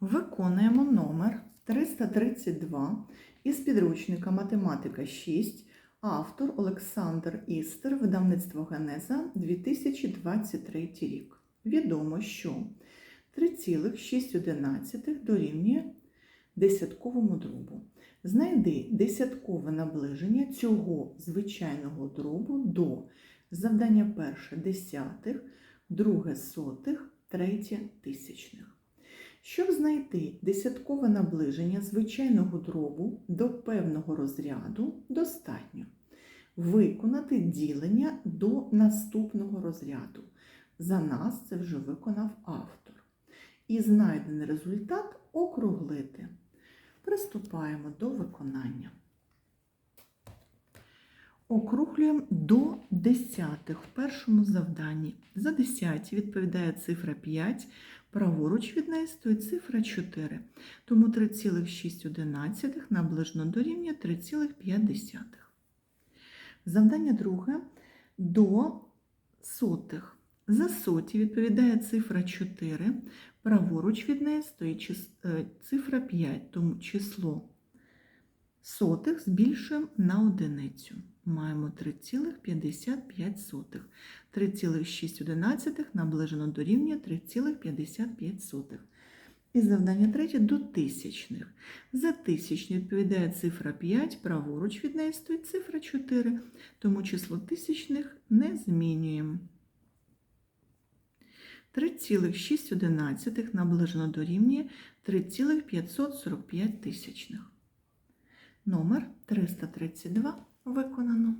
Виконуємо номер 332 із підручника Математика 6, автор Олександр Істер, видавництво Генеза 2023 рік. Відомо, що 3,6 дорівнює десятковому дробу. Знайди десяткове наближення цього звичайного дробу до завдання перше десятих, друге сотих, третє тисячних. Щоб знайти десяткове наближення звичайного дробу до певного розряду, достатньо виконати ділення до наступного розряду. За нас це вже виконав автор. І знайдений результат округлити. Приступаємо до виконання. Округлюємо до десятих в першому завданні. За десяті відповідає цифра 5, праворуч від неї стоїть цифра 4. Тому 3,6 наближено дорівнює 3,5. Завдання друге до сотих. За соті відповідає цифра 4, праворуч від неї стоїть е, цифра 5, тому число сотих збільшуємо на одиницю. Маємо 3,55. 3,6 наближено дорівнює 3,55. І завдання третє до тисячних. За тисячні відповідає цифра 5, праворуч від неї стоїть цифра 4, тому число тисячних не змінюємо. 3,6 наближено дорівнює 3,545 тисячних. Номер 332 виконано.